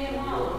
Ну, то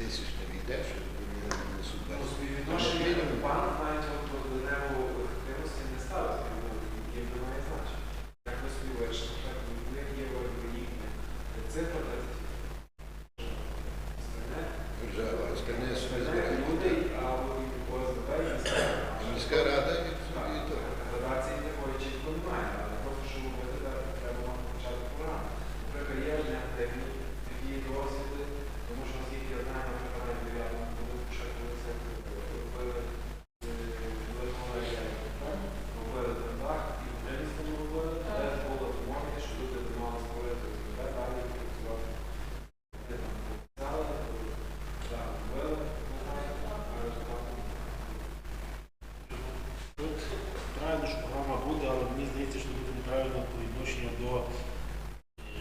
20 тисяч не війде, що вони не несуть Ну, 20. співвідношення Мінімум. пан навіть от до деневу ефективності не ставить, яке не має значення. Як ви собі вирішили, так в них є виробли їхні цифра 30. Остальне Держава, остальне собі Люди, збирають. а у ОСББ є міська І міська рада і Так, і то. Градації такої чітко немає, але просто що робити, треба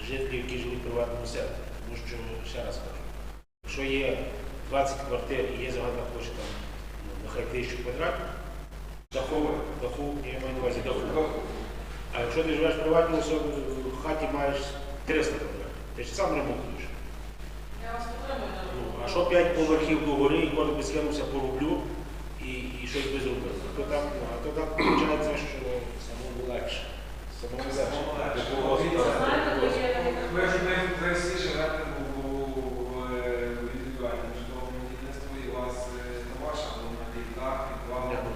жителів, які живуть в приватному секторі. Тому що ще раз кажу, якщо є 20 квартир і є загальна площа там, ну, нехай тисячу квадратів, даху, даху, я маю на увазі даху. А якщо ти живеш в приватній особі, в хаті маєш 300 квадратів, ти ж сам ремонтуєш. Я вас. Ну, а що 5 поверхів до гори, і кожен би скинувся по рублю і, і щось би зробив. То а то так виходить, що самому легше. Самому легше. Такого Ви знаєте, такого- таке Ви ж найкрасивіше живете в індивідуальному житловому будівництві, і у вас е, не ваша, але на дах, Ні, підвал. ну,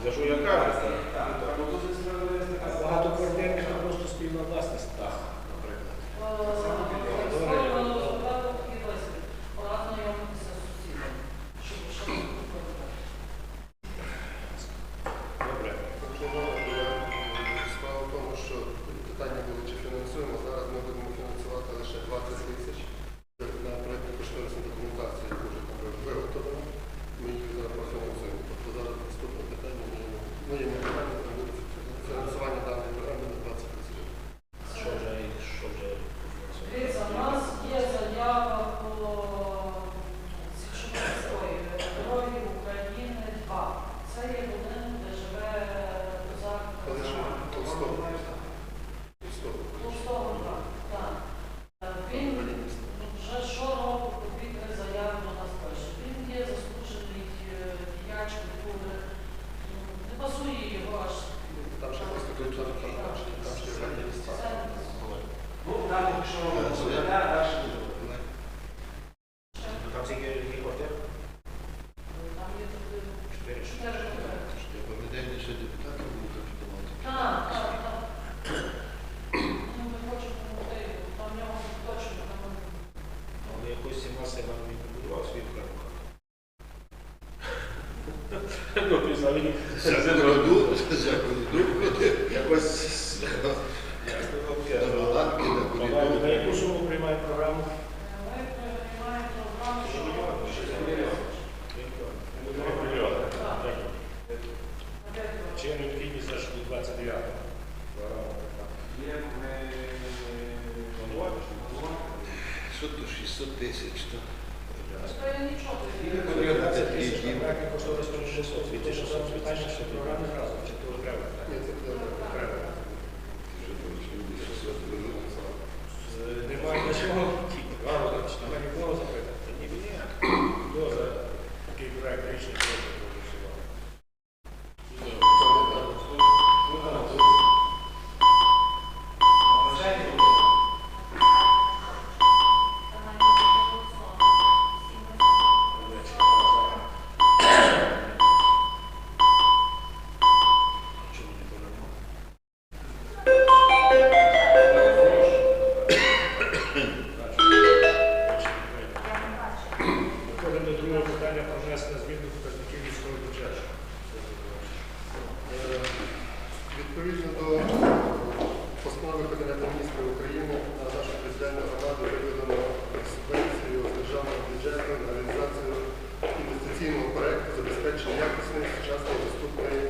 забезпечення якісної, сучасної, доступної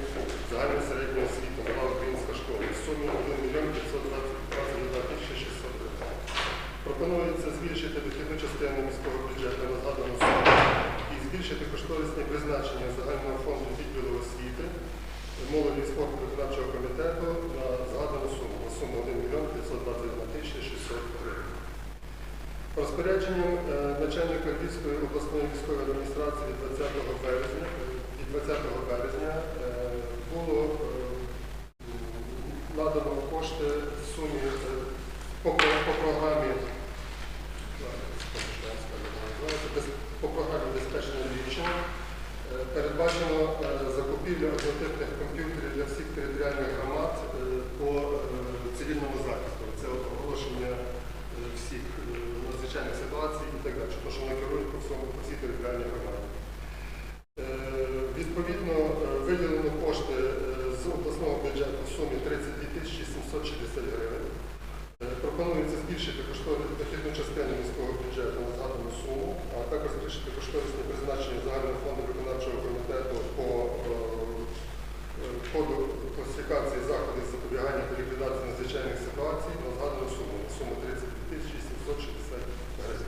загальної середньої освіти нова українська школа в сумі 1 мільйон 522 тисячі 600 гривень. Пропонується збільшити дохідну частину міського бюджету на згадану суму і збільшити кошторисні призначення загального фонду відділу освіти молоді і спорту виконавчого комітету на згадану суму, на суму 1 мільйон 521 тисяча 600 гривень. Розпорядженням е, начальника Львівської обласної військової адміністрації 20 березня, 20 березня е, було е, надано кошти в сумі по, по програмі по програмі безпечне лічення Е, Передбачено закупівля однотипних комп'ютерів для всіх територіальних громад по цивільному захисту. Це оголошення всіх надзвичайних ситуацій і так далі, тому що вони керують по всій територіальній громаді. Відповідно, е, виділено кошти е, з обласного бюджету в сумі 32 тисячі 760 гривень. Е, Пропонується збільшити дохідну частину міського бюджету на згадану суму, а також збільшити кошторисне призначення загального фонду виконавчого комітету по коду класифікації заходів запобігання та ліквідації надзвичайних ситуацій на згадану суму, суму 32 тисячі 760 Пропонується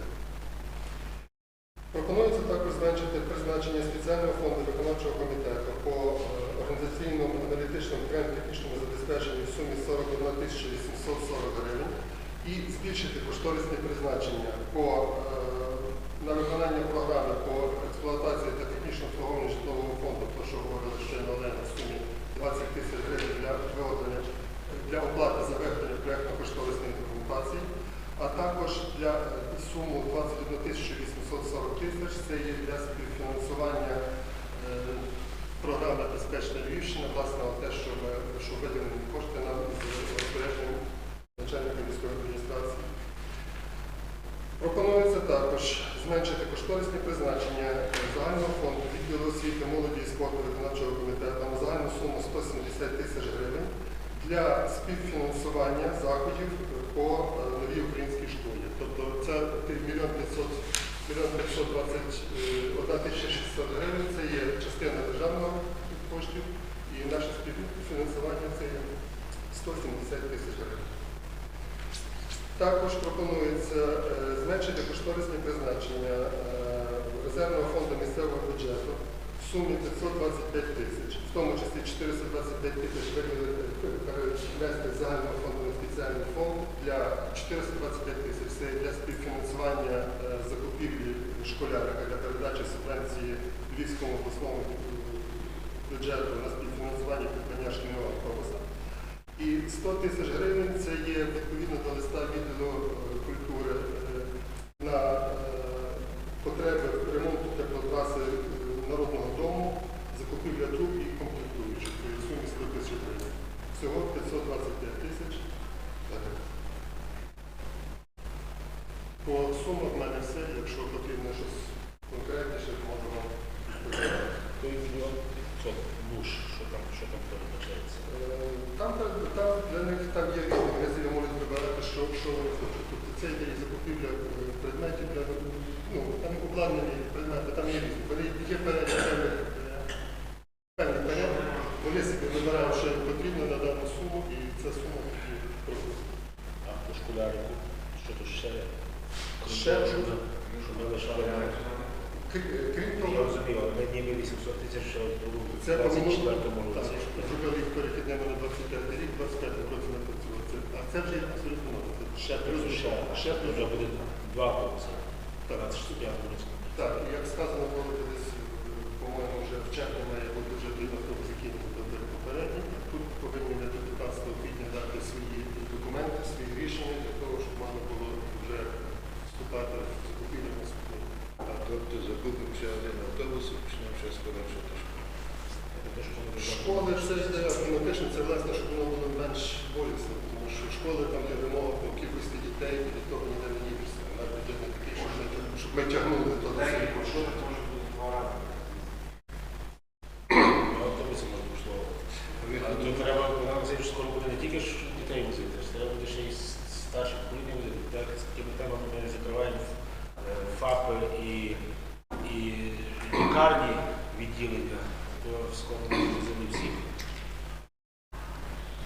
зменшити призначення спеціального фонду виконавчого комітету по е, організаційному аналітичному технічному забезпеченню в сумі 41 тисяча 840 гривень і збільшити кошторисне призначення по, е, на виконання програми по експлуатації та технічному обслуговуванню житлового фонду, про що говорили щойно Олена, в сумі 20 тисяч гривень для виготовлення для оплати за виготовлення проєктно-кошторисної документації, а також для е, суму 21 тисячу 840 тисяч це є для співфінансування е, програми Безпечна Львівщина, власне, те, що що виділені кошти нам з розпорядженням начальника міської адміністрації. Пропонується також зменшити кошторисні призначення загального фонду відділу освіти, молоді і спорту виконавчого комітету на загальну суму 170 тисяч гривень для співфінансування заходів по е, новій українській школі. Тобто це мільйон 500 мільйон 521 тисяча 600 гривень, це є частина державного коштів. І наше співфінансування це є 170 тисяч гривень. Також пропонується е, зменшити кошторисні призначення е, резервного фонду місцевого бюджету сумі 525 тисяч, в тому числі 425 тисяч виділити, загального фонду на спеціальний фонд для 425 тисяч це для співфінансування е, закупівлі школярика для передачі субвенції Львівському обласному е, бюджету на співфінансування придбання шкільного автобуса. І 100 тисяч гривень це є відповідно до листа відділу е, культури е, на е, потреби ремонту теплотраси е, Народного дому, закупівля труб і комплектуючих. Це в сумі 100 тисяч гривень. Всього 525 тисяч. По сумах в мене все. Якщо потрібно щось конкретніше, то підказати. Той мільйон 500 буш, що там, що там передбачається. Там, там для них там є різні магазини, можуть вибирати, що, що вони хочуть. Тобто це йде і закупівля е, предметів для ну, там обладнані предмети, там є різні. Є перелік е, що потрібно на дану суму, і ця сума тоді. А по школярику, що то ще? Ще того, що? що ми- лишали Крім Я того, розумію, але ми ніби 800 тисяч ще у це по 24 му році. зробили їх перехідними на 25 рік, 25 році не працювали. Це, а це вже абсолютно нове. Це ще плюс, ще, ще плюс. вже буде два автобуси. Так. 25 році. Так, і як сказано було десь, е, по-моєму, вже в червні має бути вже той автобус, який не буде попередній. Тут повинні до 15 квітня дати свої документи, свої рішення для того, щоб можна було вже в закупівлю наступний. А тобто закупимо ще один автобус і почнемо ще скорочувати школу. Школи все йде автоматично, це власне, щоб воно було менш болісно, тому що школи там є вимога по кількості дітей, і від того ніде не дієшся. Навіть не такий, щоб ми, тягнули то до цієї маршрути може бути два рази. автобуси можна влаштовувати. А Виходу тут треба, нам це ж скоро буде не тільки ж дітей возити, ж треба буде ще й с- старших покоління возити. Так, з такими темами ми закриваємо е, ФАПи і, і лікарні відділення, то скоро ми возили всіх.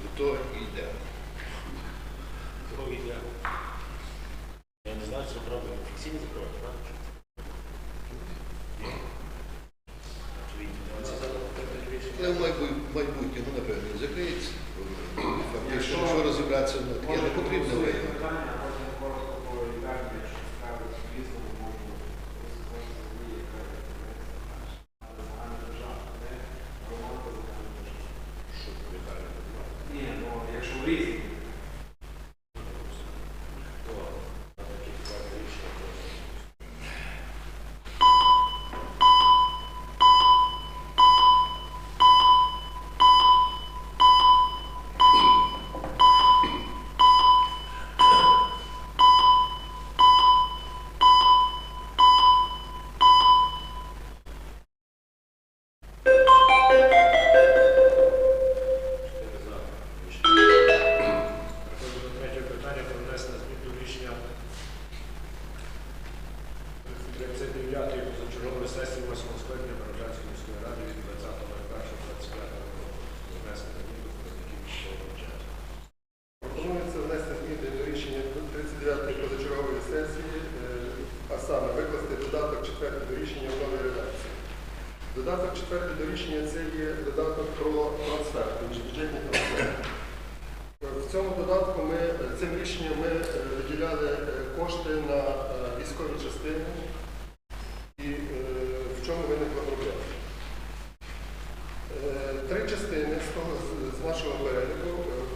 до того і йде. Того відео. Я не знаю, що треба офіційно закривати, правда? Ні. Чи відділ? Це зараз таке рішення. Але в майбу- майбутньому, напевно, і закриється. Фактично, якщо розібратися, ну, таке не потрібно Може, виявити. питання, а потім коротко по лікарні, якщо ставить звісно, можу розказати мені, яка є але загальна держава, не громада загальна держава. Що відповідає? Ні, ну якщо в Додаток четвертий до рішення це є додаток про трансфер, міжбюджетні трансфери. В цьому додатку ми цим рішенням ми е, виділяли е, кошти на е, військові частини і в чому виникла проблема. Три частини з того з- нашого переліку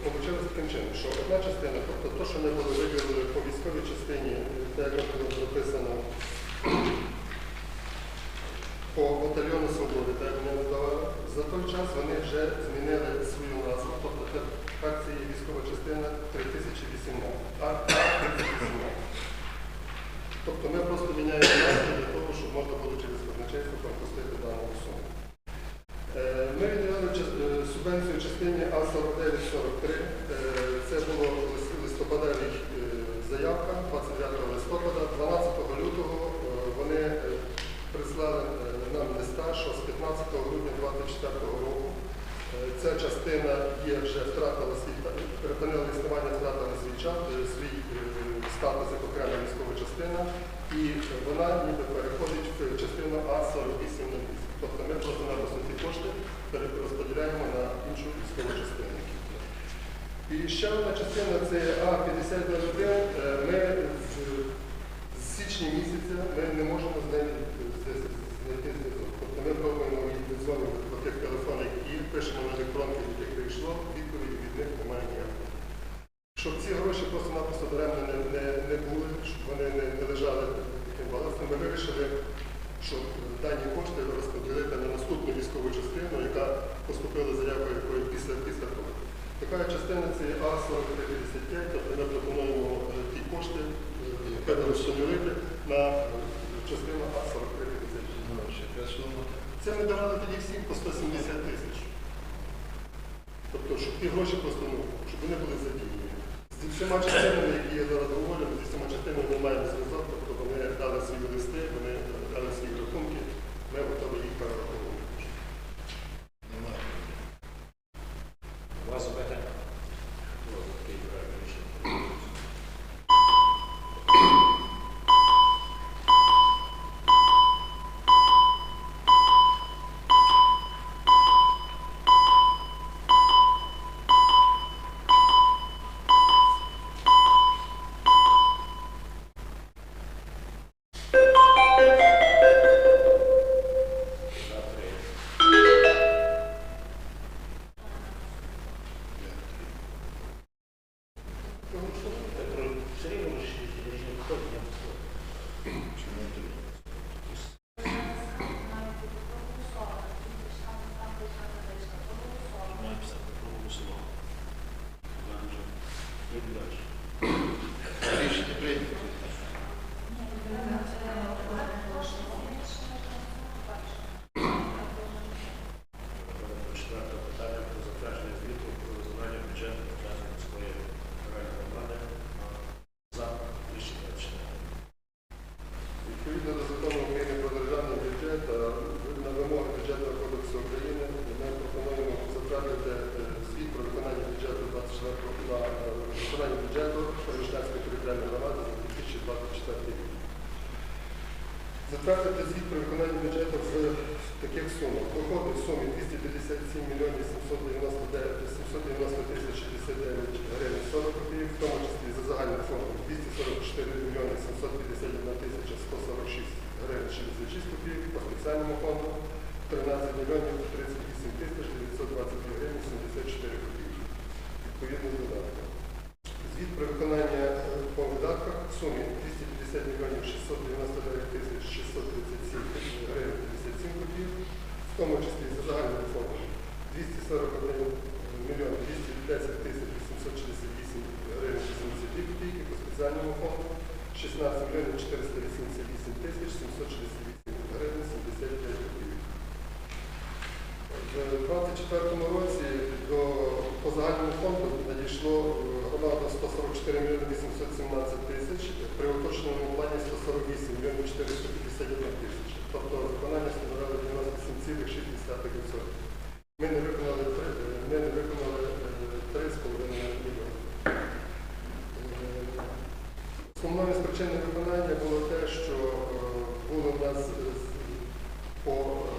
вийшли таким чином, що одна частина, тобто те, що ми були виділили по військовій частині, е, як було записано по батальйону свободи, так як вони надавали, за той час вони вже змінили свою назву, тобто тепер це є військова частина 3018, а 3018. Тобто ми просто міняємо назву для того, щоб можна було через казначейство пропустити дану суму. Е, Ми част- е, субвенцію частині А4943. Е, Це було лис- е, заявка 29 листопада. 12 лютого вони прислали нам листа, що з 15 грудня 24 року е, ця частина є вже втратила свій припинила існування, втратила свій час, е, свій е, статус як окрема військова частина, і вона ніби переходить в частину А4808. Тобто ми просто-напросто ці кошти перерозподіляємо на іншу військову частину. І ще одна частина це А5001. Е, Ми з січня місяця ми не можемо з нею їх відзвонити по тих телефонах і пишемо на електронки, від яких прийшло, відповіді від них немає ніякої. Щоб ці гроші просто-напросто даремно не, були, щоб вони не, лежали таким балансом, ми вирішили, що дані кошти розподілити на наступну військову частину, яка поступила заявою якої після, після того. Така частина це є А4355, тобто ми пропонуємо е, ті кошти е, на е, частину А4355. Сума? Це ми давали тоді всім по 170 тисяч. Тобто, щоб ті гроші просто, ну, щоб вони були задіяні. Зі всіма частинами, які я зараз говорю, зі всіма частинами ми маємо зв'язок, тобто вони дали свої листи, вони дали свої рахунки, ми готові їх перераховувати. Виконання бюджету Перештанської територіальної громади за 2024 рік. Затвердити звіт про виконання бюджету в таких сумах. Доходи в сумі 257 мільйонів 799 790 тисяч 69 гривень 40 копійок, в тому числі за загальним фондом 244 мільйони 751 тисяча 146 гривень 66 копійок, по спеціальному фонду 13 мільйонів 38 тисяч 922 гривень 74 копійки. Відповідно з додатком. Звіт про виконання е, по видатках в сумі 250 мільйонів 699 тисяч 637 гривень 57 копійок, в тому числі за загальним фондом 241 мільйон 210 тисяч 868 гривень 82 копійки, по спеціальному фонду 16 мільйонів 488 тисяч 768 гривень 75 копійок. В 24 році до по загальному фонду надійшло е, 144 мільйони 817 тисяч, при уточненому плані 148 мільйонів 451 тисяч. Тобто виконання становило 97,6%. Ми не виконали три- е, е, 3,5 мільйони. Е, Основною причин виконання було те, що було в нас по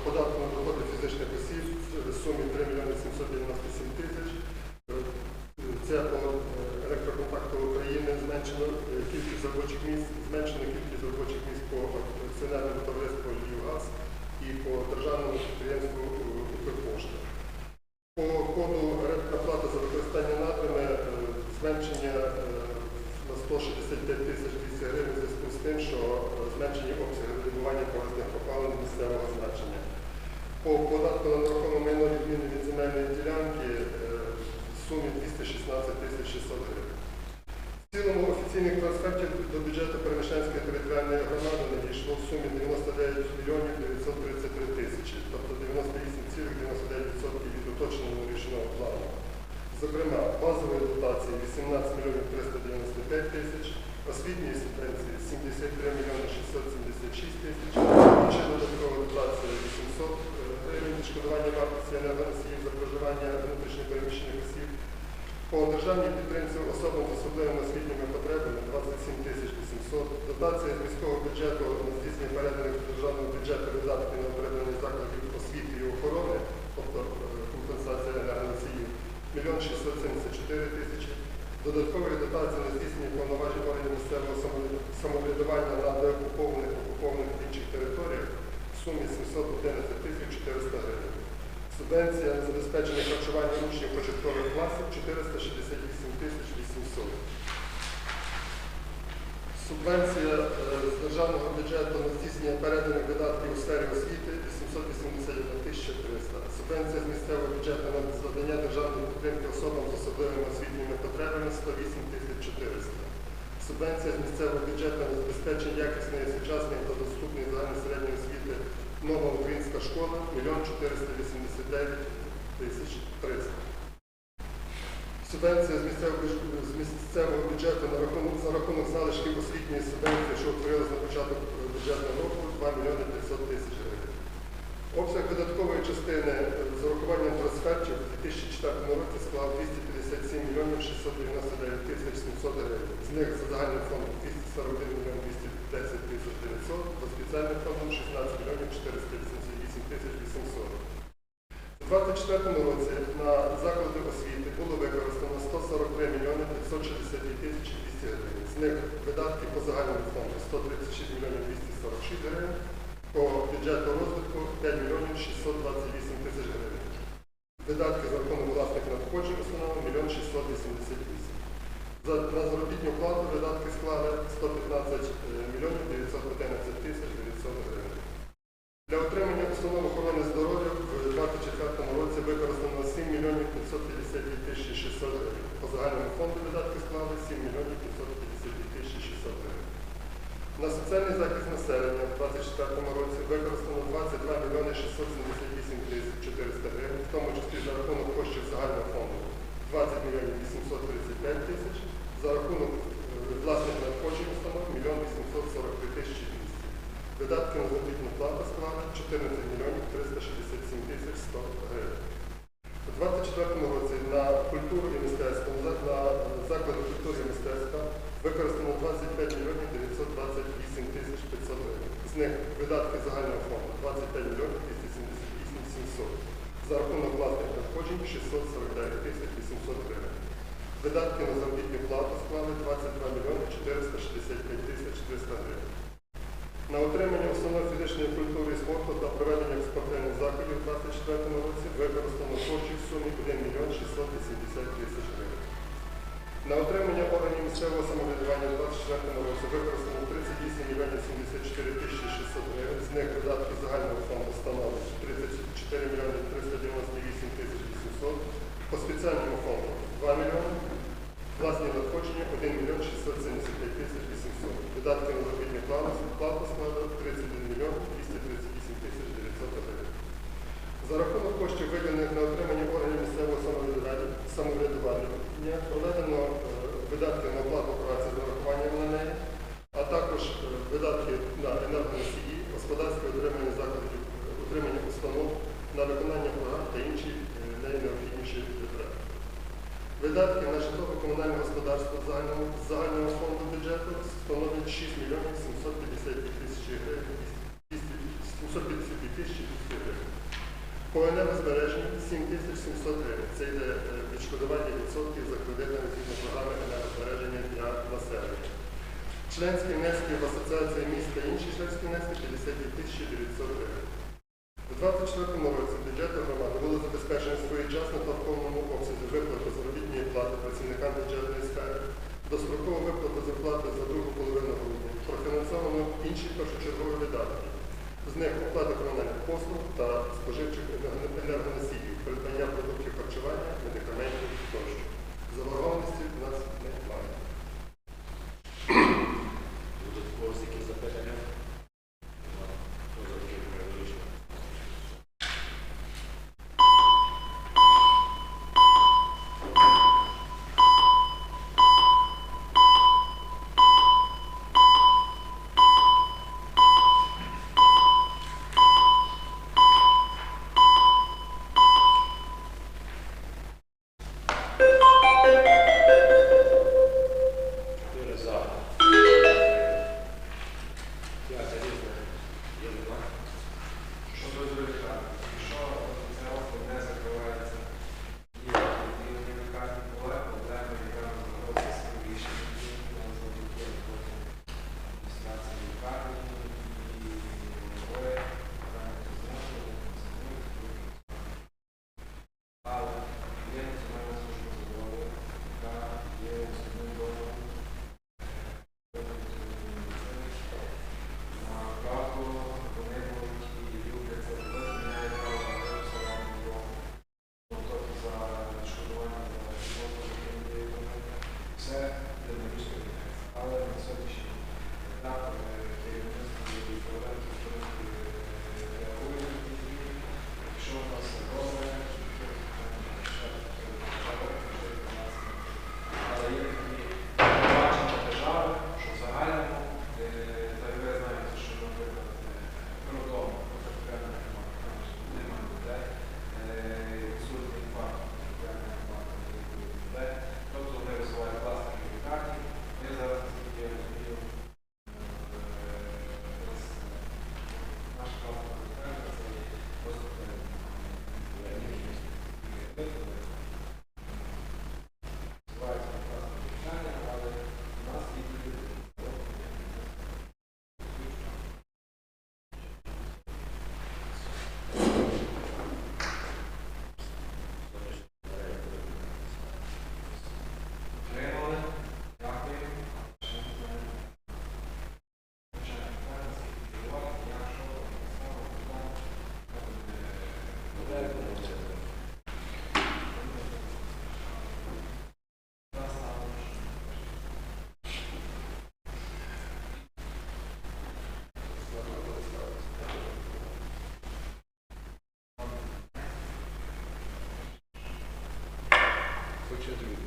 податку на доходи фізичних осіб в сумі 3 мільйони 797 тисяч. Е, Це по е, електроконтакту України зменшено е, кількість робочих місць, зменшено кількість робочих місць по акціонерному товариству «Львівгаз» і по державному підприємству е, «Укрпошта». По коду рентна плата за використання надрами е, зменшення на 165 тисяч 200 гривень в зв'язку з тим, що зменшені обсяги видобування корисних копалин місцевого значення. По податку на нерухоме майно відміни від земельної ділянки в сумі 216 тисяч 600 гривень. Цілому офіційних трансфертів до бюджету Перемишленської територіальної громади надійшло в сумі 99 мільйонів 933 тисячі, тобто 98,99% від уточненого річного плану. Зокрема, базової дотації 18 мільйонів 395 тисяч, освітньої субвенції 73 мільйони 676 тисяч, ще додаткова дотація 800 гривень відшкодування вартості енергоносіїв за проживання внутрішньопереміщених осіб. По державній підтримці особам з особливими освітніми потребами 27 тисяч 800, дотація з міського бюджету на здійснення переданих державного бюджету видатків на отримання закладів освіти і охорони, тобто е, компенсація енергоносіїв, 1 674 тисячі, додаткові дотації на здійснення повноважень органів місцевого самоврядування на деокупованих окупованих інших територіях в сумі 711 тисяч 400 гривень. Субвенція забезпечення харчування учнів початкових класів 468 тисяч 800. Субвенція е, з державного бюджету на здійснення переданих видатків у сфері освіти 881 тисяча 300. Субвенція з місцевого бюджету на завдання державної підтримки особам з особливими освітніми потребами 108 тисяч 400. Субвенція з місцевого бюджету на забезпечення якісної, сучасної та доступної загальної середньої освіти Нова українська школа 1 489 тисяч 300. Субвенція з місцевого, бюджету- на рахунок, за рахунок залишків освітньої субвенції, що утворилася на початок бюджетного року, 2 мільйони 500 тисяч гривень. Обсяг видаткової частини е, з урахуванням трансфертів у 2004 році склав 257 мільйонів 699 тисяч 700 гривень. З них за загальним фондом 241 мільйон 210 тисяч 900, за спеціальним фондом 16 мільйонів 488 тисяч 800. У 2024 році на заклади освіти було використано 143 мільйони 562 тисячі 200 гривень. З них видатки по загальному фонду 136 мільйонів 246 гривень, по бюджету розвитку 5 мільйонів 628 тисяч гривень. Видатки за рахунок власних надходжень установи 1 мільйон 688. За, на заробітну плату видатки склали 115 мільйонів 911 тисяч 900 гривень. Для отримання установ охорони здоров'я в 2024 році використано 7 мільйонів 552 тисячі 600 гривень. По загальному фонду видатки склали 7 мільйонів 552 тисячі 600 гривень. На соціальний захист населення в 2024 році використано 22 мільйони 678 тисяч 400 гривень, в тому числі за рахунок коштів загального фонду 20 мільйонів 835 тисяч, за рахунок е, власних надходжень установ 1 843 тисячі 200. Видатки на заробітну плату склали 14 мільйонів 367 тисяч 100 гривень. У 2024 році на культуру і мистецтво, на заклади культури і мистецтва використано 25 мільйонів 928 тисяч 500 гривень. З них видатки загального фонду 25 мільйонів 278 700. За рахунок власних надходжень 649 тисяч 800 гривень. Видатки на заробітну плату склали 22 мільйони 465 тисяч 300 гривень. На отримання установ фізичної культури і спорту та проведення спортивних заходів у 2024 році використано коштів в сумі 1 мільйон 680 тисяч гривень. На отримання органів місцевого самоврядування у 2024 році використано 38 мільйонів 74 тисячі 600 гривень. З них видатки загального фонду становлять 34 мільйони 398 тисяч 800. По спеціальному фонду 2 мільйони. Власні надходження 1 мільйон 675 тисяч 800. Видатки на заробітну плату плату складають понад 6 мільйонів 750 тисяч гривень, 750 тисяч гривень. По енергозбереженню 7 тисяч 700 гривень. Це йде е, відшкодування відсотків за кредитами згідно програми енергозбереження для населення. Членські внески в асоціації міст та інші членські внески 52 тисячі 900 гривень. У 2024 році бюджети громади були забезпечені своєчасно та в повному обсязі виплату заробітної плати працівникам бюджетної сфери дострокова виплата зарплати за другу половину грудня, профінансовано інші першочергові видатки, з них оплата комунальних послуг та споживчих енергоносій. Children